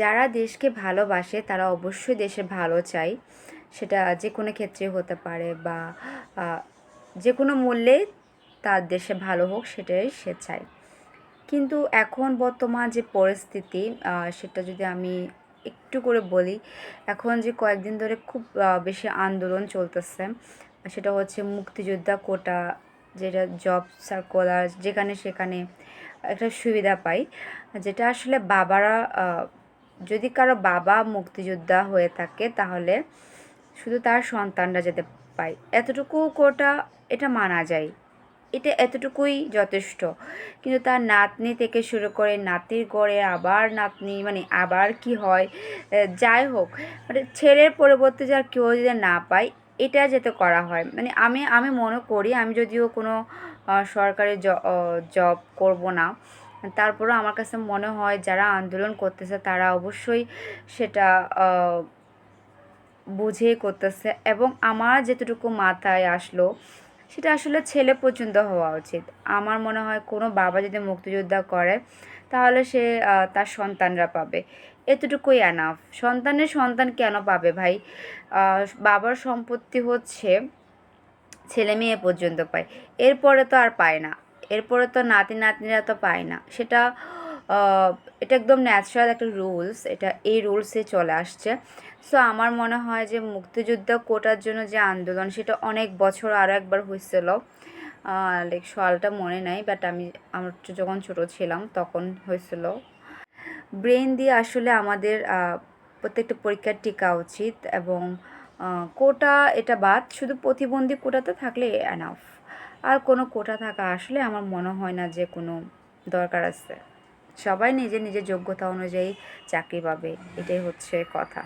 যারা দেশকে ভালোবাসে, তারা অবশ্যই দেশের ভালো চায় সেটা যে কোনো ক্ষেত্রে হতে পারে বা যে কোনো মূল্যে তার দেশে ভালো হোক, সেটাই সে চায়। কিন্তু এখন বর্তমান যে পরিস্থিতি সেটা যদি আমি একটু করে বলি, এখন যে কয়েকদিন ধরে খুব বেশি আন্দোলন চলতেছে, সেটা হচ্ছে মুক্তিযোদ্ধা কোটা, যেটা জব সার্কুলার, যেখানে সেখানে একটা সুবিধা পাই, যেটা আসলে বাবারা যদি কারও বাবা মুক্তিযোদ্ধা হয়ে থাকে, তাহলে শুধু তার সন্তানরা যেতে পায়। এতটুকু কোটা, এটা মানা যায়। এটা এতটুকুই যথেষ্ট। কিন্তু তার নাতনি থেকে শুরু করে নাতির গড়ে আবার নাতনি মানে আবার কি হয় যাই হোক মানে ছেলের পরবর্তী যার কেউ যদি না পায়, এটা যাতে করা হয়। মানে আমি আমি মনে করি, আমি যদিও কোনো সরকারি জব করব না তারপরেও আমার কাছে মনে হয় যারা আন্দোলন করতেছে তারা অবশ্যই সেটা বুঝে করতেছে। এবং আমার যেতটুকু মাথায় আসলো, সেটা আসলে ছেলে পর্যন্ত হওয়া উচিত। আমার মনে হয় কোনো বাবা যদি মুক্তিযোদ্ধা করে, তাহলে সে তার সন্তানরা পাবে। এতটুকুই অ্যানাফ সন্তানের সন্তান কেন পাবে ভাই? বাবার সম্পত্তি হচ্ছে ছেলে মেয়ে পর্যন্ত পায়। এরপরে তো আর পায় না। এরপরে তো নাতি নাতনিরা তো পায় না। সেটা এটা একদম ন্যাচারাল একটা রুলস এটা এই রুলসে চলে আসছে। সো আমার মনে হয় যে মুক্তিযুদ্ধ কোটার জন্য যে আন্দোলন, সেটা অনেক বছর আরও একবার হয়েছিল। লাইক সালটা মনে নাই বাট আমি, আমার যখন ছোটো ছিলাম, তখন হয়েছিল। ব্রেন দিয়ে আসলে আমাদের প্রত্যেকটা পরীক্ষার টিকা উচিত এবং কোটা, এটা বাদ, শুধু প্রতিবন্ধী কোটাতে থাকলে এনাফ আর কোনো কোটা থাকা আসলে আমার মনে হয় না যে কোনো দরকার আছে। সবাই নিজের নিজের যোগ্যতা অনুযায়ী চাকরি পাবে, এটাই হচ্ছে কথা।